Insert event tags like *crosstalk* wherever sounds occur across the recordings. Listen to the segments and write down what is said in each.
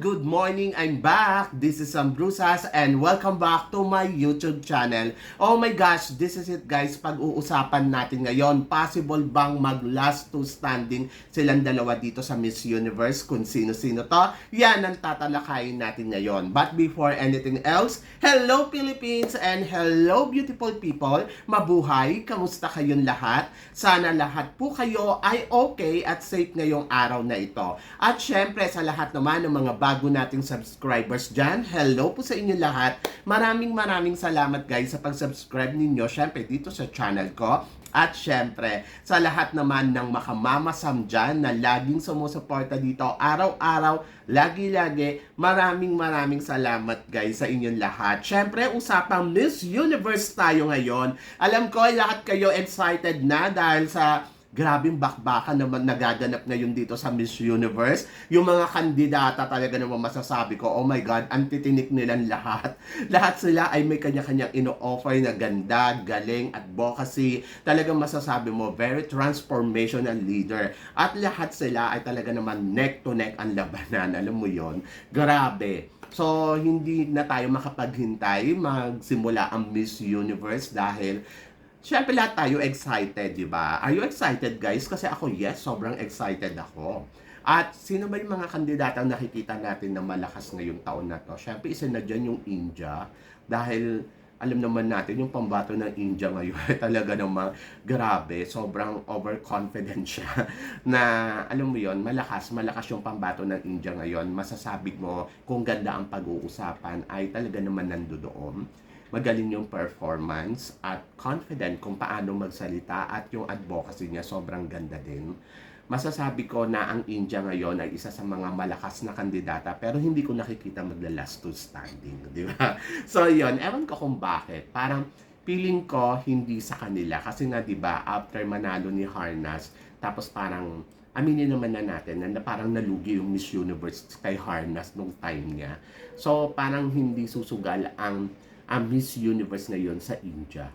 Good morning! I'm back! This is Sam Brusas and welcome back to my YouTube channel. Oh my gosh, this is it guys. Pag-uusapan natin ngayon, possible bang mag last two standing silang dalawa dito sa Miss Universe? Kung sino-sino to, yan ang tatalakayin natin ngayon. But before anything else, hello Philippines and hello beautiful people! Mabuhay! Kamusta kayong lahat? Sana lahat po kayo ay okay at safe ngayong araw na ito. At syempre sa lahat naman ng mga bago nating subscribers dyan, hello po sa inyo lahat. Maraming maraming salamat guys sa pag-subscribe ninyo syempre dito sa channel ko. At syempre, sa lahat naman ng makamamasam dyan na laging sumusuporta dito araw-araw, lagi-lagi, maraming maraming salamat guys sa inyong lahat. Syempre, usapang Miss Universe tayo ngayon. Alam ko, lahat kayo excited na dahil sa grabing bakbakan naman nagaganap ngayon dito sa Miss Universe. Yung mga kandidata talaga naman masasabi ko, oh my God, antitinik nilang lahat. *laughs* lahat sila ay may kanya-kanyang ino-offer na ganda, galing, advocacy. Talagang masasabi mo, very transformational leader. At lahat sila ay talaga naman neck to neck ang labanan. *laughs* Alam mo yon Grabe. So, hindi na tayo makapaghintay magsimula ang Miss Universe dahil Siyempre lahat tayo excited, di ba? Are you excited guys? Kasi ako, yes, sobrang excited ako. At sino ba yung mga kandidatang nakikita natin na malakas ngayong taon na to? Siyempre, isa na dyan yung India. Dahil alam naman natin yung pambato ng India ngayon *laughs* talaga namang grabe, sobrang overconfident siya *laughs* na alam mo yon malakas, malakas yung pambato ng India ngayon. Masasabi mo kung ganda ang pag-uusapan ay talaga naman nandoon magaling yung performance at confident kung paano magsalita at yung advocacy niya sobrang ganda din. Masasabi ko na ang India ngayon ay isa sa mga malakas na kandidata pero hindi ko nakikita magla-last to standing, di ba? *laughs* So yon ewan ko kung bakit. Parang feeling ko hindi sa kanila kasi nga 'di ba after manalo ni Harnas tapos parang aminin naman na natin na parang nalugi yung Miss Universe kay Harnas nung time niya. So parang hindi susugal ang ang Miss Universe ngayon sa India.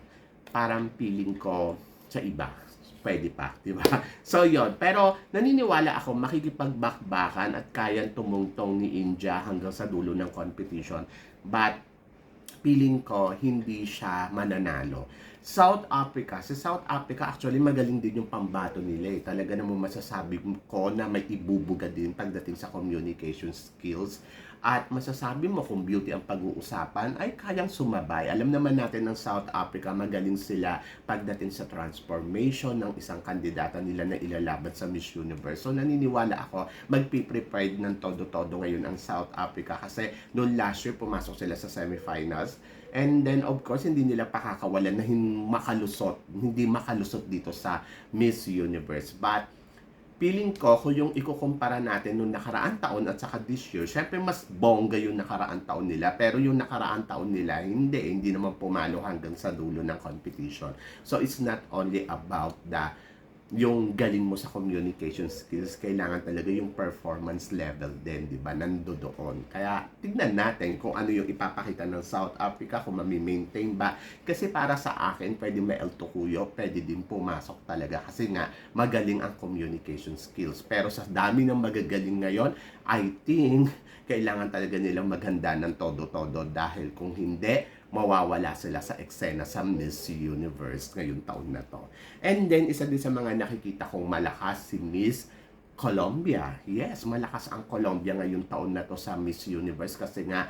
Parang feeling ko sa iba. Pwede pa, di ba? *laughs* So, yon Pero, naniniwala ako makikipagbakbakan at kayang tumungtong ni India hanggang sa dulo ng competition. But, feeling ko hindi siya mananalo. South Africa, si South Africa actually magaling din yung pambato nila eh. Talaga naman masasabi ko na may ibubuga din pagdating sa communication skills. At masasabi mo kung beauty ang pag-uusapan ay kayang sumabay. Alam naman natin ng South Africa magaling sila pagdating sa transformation ng isang kandidata nila na ilalaban sa Miss Universe. So naniniwala ako magpiprepared ng todo-todo ngayon ang South Africa kasi noong last year pumasok sila sa semifinals And then, of course, hindi nila pakakawalan na hin makalusot, hindi makalusot dito sa Miss Universe. But, feeling ko, kung yung ikukumpara natin nung nakaraan taon at saka this year, syempre mas bongga yung nakaraan taon nila. Pero yung nakaraan taon nila, hindi. Hindi naman pumalo hanggang sa dulo ng competition. So, it's not only about the yung galing mo sa communication skills, kailangan talaga yung performance level din, di ba? Nando doon. Kaya, tignan natin kung ano yung ipapakita ng South Africa, kung mami-maintain ba. Kasi para sa akin, pwede may El Tukuyo, pwede din pumasok talaga. Kasi nga, magaling ang communication skills. Pero sa dami ng magagaling ngayon, I think, kailangan talaga nilang maghanda ng todo-todo. Dahil kung hindi, mawawala sila sa eksena sa Miss Universe ngayong taon na to. And then, isa din sa mga nakikita kong malakas si Miss Colombia. Yes, malakas ang Colombia ngayong taon na to sa Miss Universe kasi nga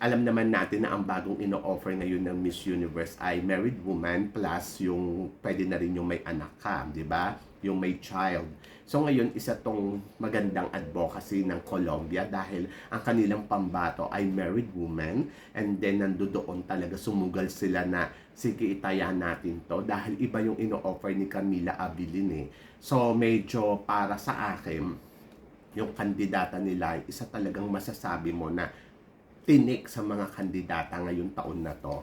alam naman natin na ang bagong ino-offer ngayon ng Miss Universe ay married woman plus yung pwede na rin yung may anak ka, di ba? Yung may child. So ngayon, isa tong magandang advocacy ng Colombia dahil ang kanilang pambato ay married woman and then nandoon talaga sumugal sila na sige itaya natin to dahil iba yung ino-offer ni Camila Abilin eh. So medyo para sa akin, yung kandidata nila, isa talagang masasabi mo na tinik sa mga kandidata ngayong taon na to,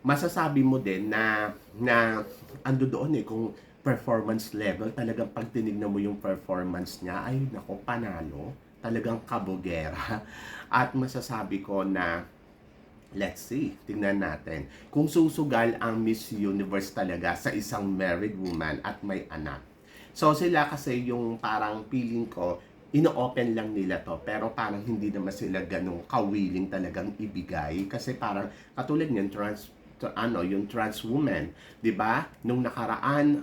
masasabi mo din na na ando doon eh kung performance level, talagang pag tinignan mo yung performance niya, ay nako, panalo. Talagang kabogera. *laughs* At masasabi ko na Let's see, tingnan natin. Kung susugal ang Miss Universe talaga sa isang married woman at may anak. So sila kasi yung parang feeling ko, ino-open lang nila to pero parang hindi naman sila ganong kawiling talagang ibigay kasi parang katulad niyan trans to- ano yung trans woman 'di ba nung nakaraan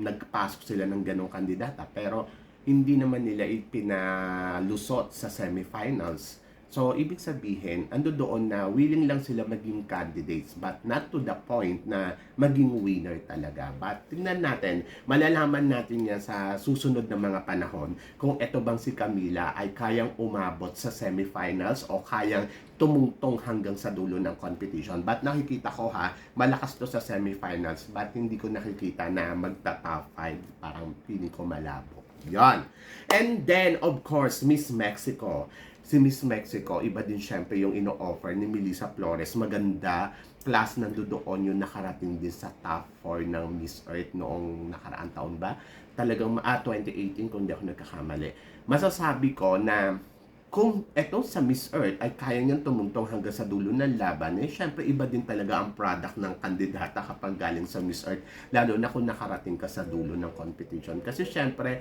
nagpasok sila ng ganong kandidata pero hindi naman nila ipinalusot sa semifinals So, ibig sabihin, ando doon na willing lang sila maging candidates but not to the point na maging winner talaga. But tingnan natin, malalaman natin yan sa susunod na mga panahon kung eto bang si Camila ay kayang umabot sa semifinals o kayang tumungtong hanggang sa dulo ng competition. But nakikita ko ha, malakas to sa semifinals but hindi ko nakikita na magta-top 5. Parang feeling ko malabo. Yan. And then, of course, Miss Mexico si Miss Mexico, iba din syempre yung ino-offer ni Melissa Flores. Maganda, plus nandoon yung nakarating din sa top 4 ng Miss Earth noong nakaraang taon ba? Talagang, ah, 2018 kung hindi ako nagkakamali. Masasabi ko na kung eto sa Miss Earth ay kaya niyang tumuntong hanggang sa dulo ng laban, eh syempre iba din talaga ang product ng kandidata kapag galing sa Miss Earth, lalo na kung nakarating ka sa dulo ng competition. Kasi syempre,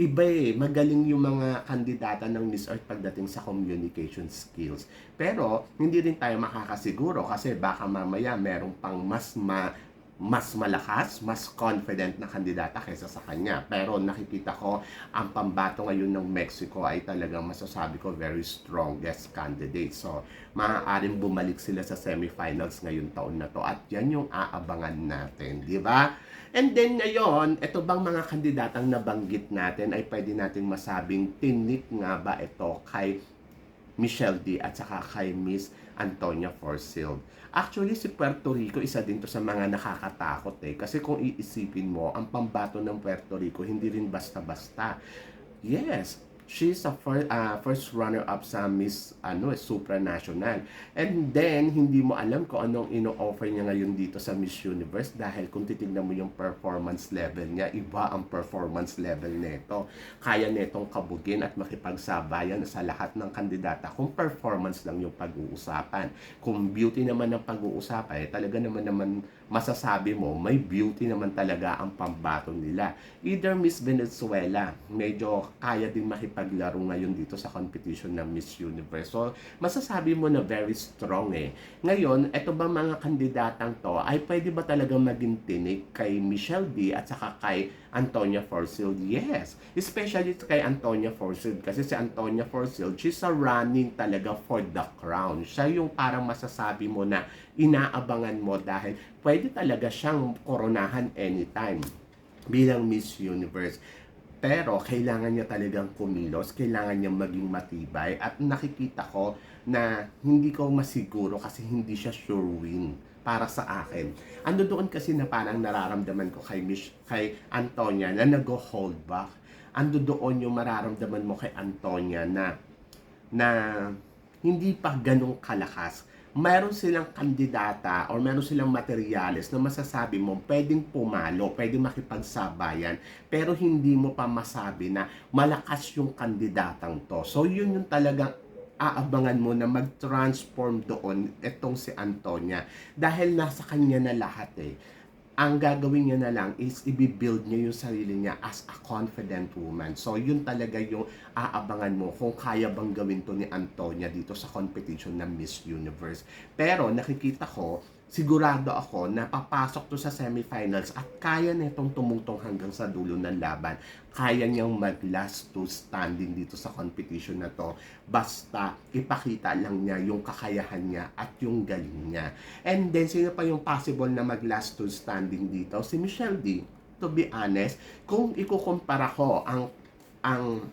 iba eh, magaling yung mga kandidata ng Miss Earth pagdating sa communication skills. Pero, hindi rin tayo makakasiguro kasi baka mamaya merong pang mas ma mas malakas, mas confident na kandidata kaysa sa kanya. Pero nakikita ko, ang pambato ngayon ng Mexico ay talagang masasabi ko very strongest candidate. So, maaaring bumalik sila sa semifinals ngayong taon na to. At yan yung aabangan natin, di ba? And then ngayon, ito bang mga kandidatang nabanggit natin ay pwede nating masabing tinik nga ba ito kay Michelle D at saka kay Miss Antonia Forsyth. Actually, si Puerto Rico, isa din to sa mga nakakatakot eh. Kasi kung iisipin mo, ang pambato ng Puerto Rico, hindi rin basta-basta. Yes, she's a first, uh, first runner-up sa Miss ano, supranational. And then, hindi mo alam kung anong ino-offer niya ngayon dito sa Miss Universe dahil kung titignan mo yung performance level niya, iba ang performance level nito. Kaya netong kabugin at makipagsabayan sa lahat ng kandidata kung performance lang yung pag-uusapan. Kung beauty naman ang pag-uusapan, eh, talaga naman naman masasabi mo, may beauty naman talaga ang pambato nila. Either Miss Venezuela, medyo kaya din makipaglaro ngayon dito sa competition ng Miss Universe. So, masasabi mo na very strong eh. Ngayon, eto ba mga kandidatang to, ay pwede ba talaga maging tinik kay Michelle D at saka kay Antonia Forsyth? Yes. Especially kay Antonia Forsyth kasi si Antonia Forsyth, she's a running talaga for the crown. Siya yung parang masasabi mo na inaabangan mo dahil pwede talaga siyang koronahan anytime bilang Miss Universe. Pero kailangan niya talagang kumilos, kailangan niya maging matibay at nakikita ko na hindi ko masiguro kasi hindi siya sure win para sa akin. Ando doon kasi na parang nararamdaman ko kay Miss, kay Antonia na nag-hold back. Ando doon yung mararamdaman mo kay Antonia na na hindi pa ganong kalakas mayroon silang kandidata or mayroon silang materyales na masasabi mo pwedeng pumalo, pwedeng makipagsabayan, pero hindi mo pa masabi na malakas yung kandidatang to. So yun yung talagang aabangan mo na mag-transform doon itong si Antonia dahil nasa kanya na lahat eh ang gagawin niya na lang is i-build niya yung sarili niya as a confident woman. So, yun talaga yung aabangan mo kung kaya bang gawin to ni Antonia dito sa competition ng Miss Universe. Pero, nakikita ko, sigurado ako na papasok to sa semifinals at kaya nitong tumungtong hanggang sa dulo ng laban. Kaya niyang mag-last to standing dito sa competition na to. Basta ipakita lang niya yung kakayahan niya at yung galing niya. And then, sino pa yung possible na mag-last to standing dito? Si Michelle D. To be honest, kung ikukumpara ko ang ang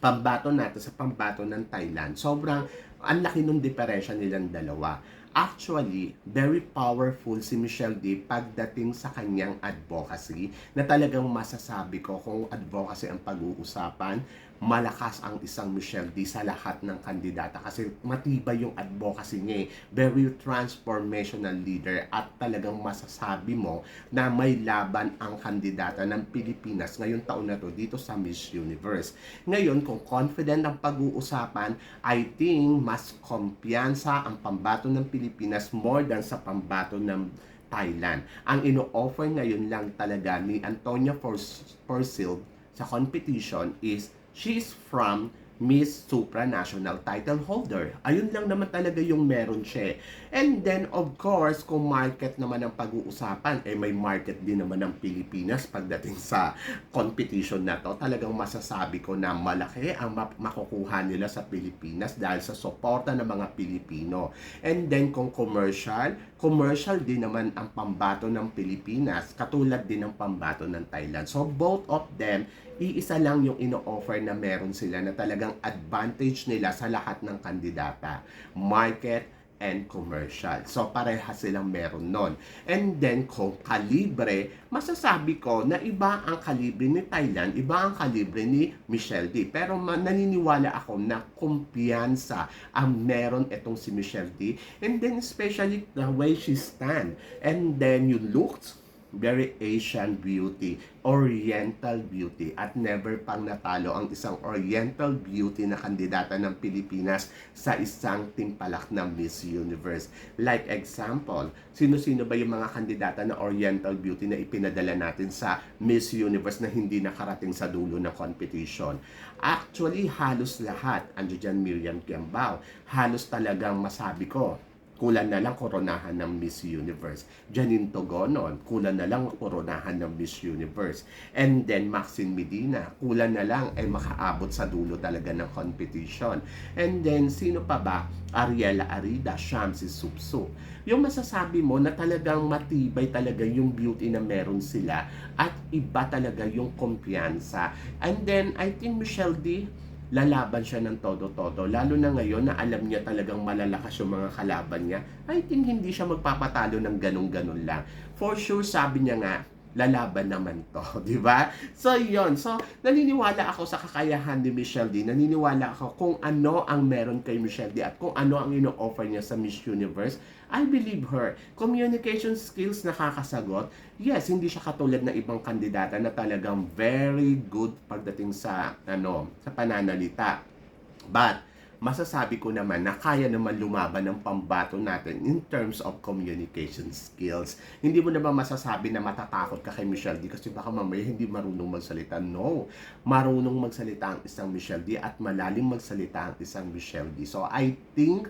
pambato natin sa pambato ng Thailand, sobrang ang laki ng diferensya nilang dalawa. Actually, very powerful si Michelle D pagdating sa kanyang advocacy na talagang masasabi ko kung advocacy ang pag-uusapan, malakas ang isang Michelle D sa lahat ng kandidata kasi matibay yung advocacy niya eh. Very transformational leader at talagang masasabi mo na may laban ang kandidata ng Pilipinas ngayong taon na to dito sa Miss Universe. Ngayon, kung confident ang pag-uusapan, I think mas kumpiyansa ang pambato ng Pilipinas more than sa pambato ng Thailand. Ang ino-offer ngayon lang talaga ni Antonia Forsyth sa competition is she is from Miss Supranational title holder. Ayun lang naman talaga yung meron siya. And then, of course, kung market naman ang pag-uusapan, eh may market din naman ng Pilipinas pagdating sa competition na to. Talagang masasabi ko na malaki ang makukuha nila sa Pilipinas dahil sa suporta ng mga Pilipino. And then, kung commercial, commercial din naman ang pambato ng Pilipinas, katulad din ng pambato ng Thailand. So, both of them, iisa lang yung ino-offer na meron sila na talagang advantage nila sa lahat ng kandidata. Market and commercial. So, pareha silang meron nun. And then, kung kalibre, masasabi ko na iba ang kalibre ni Thailand, iba ang kalibre ni Michelle D. Pero naniniwala ako na kumpiyansa ang meron itong si Michelle D. And then, especially the way she stand. And then, yung looks, very Asian beauty, Oriental beauty at never pang natalo ang isang Oriental beauty na kandidata ng Pilipinas sa isang timpalak ng Miss Universe. Like example, sino-sino ba yung mga kandidata na Oriental beauty na ipinadala natin sa Miss Universe na hindi nakarating sa dulo ng competition? Actually, halos lahat. Andiyo dyan Miriam Kiambao. Halos talagang masabi ko, kulang na lang koronahan ng Miss Universe. Janine Togonon, kulang na lang koronahan ng Miss Universe. And then Maxine Medina, kulang na lang ay makaabot sa dulo talaga ng competition. And then sino pa ba? Ariela Arida, Shamsi Supsup. Yung masasabi mo na talagang matibay talaga yung beauty na meron sila at iba talaga yung kumpiyansa. And then I think Michelle D, lalaban siya ng todo-todo. Lalo na ngayon na alam niya talagang malalakas yung mga kalaban niya, I think hindi siya magpapatalo ng ganun-ganun lang. For sure, sabi niya nga, lalaban naman to, *laughs* di ba? So, yon So, naniniwala ako sa kakayahan ni Michelle D. Naniniwala ako kung ano ang meron kay Michelle D. at kung ano ang ino-offer niya sa Miss Universe. I believe her. Communication skills nakakasagot. Yes, hindi siya katulad ng ibang kandidata na talagang very good pagdating sa ano, sa pananalita. But masasabi ko naman na kaya naman lumaban ng pambato natin in terms of communication skills. Hindi mo naman masasabi na matatakot ka kay Michelle D kasi baka mamaya hindi marunong magsalita. No, marunong magsalita ang isang Michelle D at malalim magsalita ang isang Michelle D. So I think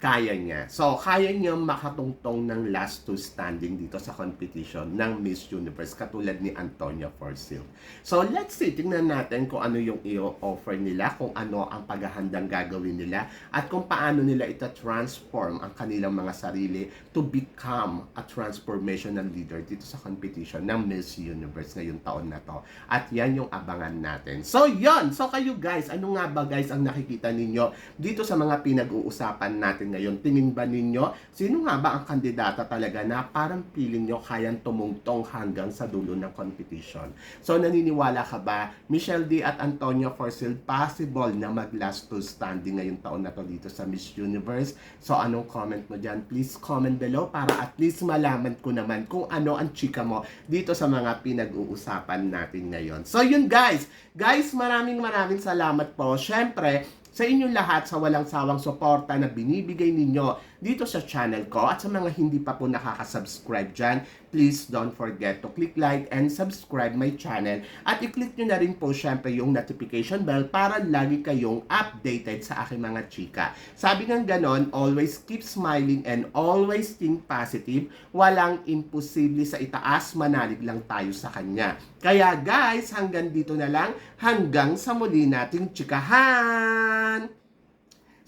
kaya niya. So, kaya niya makatungtong ng last two standing dito sa competition ng Miss Universe katulad ni Antonia Forsyth. So, let's see. Tingnan natin kung ano yung i-offer nila, kung ano ang paghahandang gagawin nila, at kung paano nila ita-transform ang kanilang mga sarili to become a transformational leader dito sa competition ng Miss Universe ngayong taon na to. At yan yung abangan natin. So, yon So, kayo guys, ano nga ba guys ang nakikita ninyo dito sa mga pinag-uusapan natin ngayon? Tingin ba ninyo, sino nga ba ang kandidata talaga na parang feeling nyo kayang tumungtong hanggang sa dulo ng competition? So, naniniwala ka ba, Michelle D. at Antonio Forsyth, possible na mag-last two standing ngayong taon na to dito sa Miss Universe? So, anong comment mo dyan? Please comment below para at least malaman ko naman kung ano ang chika mo dito sa mga pinag-uusapan natin ngayon. So, yun guys! Guys, maraming maraming salamat po. Siyempre, sa inyong lahat sa walang sawang suporta na binibigay ninyo dito sa channel ko at sa mga hindi pa po nakaka-subscribe dyan, please don't forget to click like and subscribe my channel at i-click nyo na rin po syempre yung notification bell para lagi kayong updated sa aking mga chika. Sabi ng ganon, always keep smiling and always think positive. Walang imposible sa itaas, manalig lang tayo sa kanya. Kaya guys, hanggang dito na lang, hanggang sa muli nating chikahan!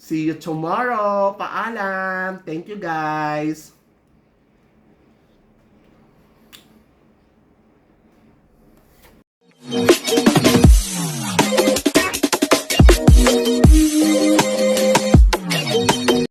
See you tomorrow. Paalam. Thank you guys.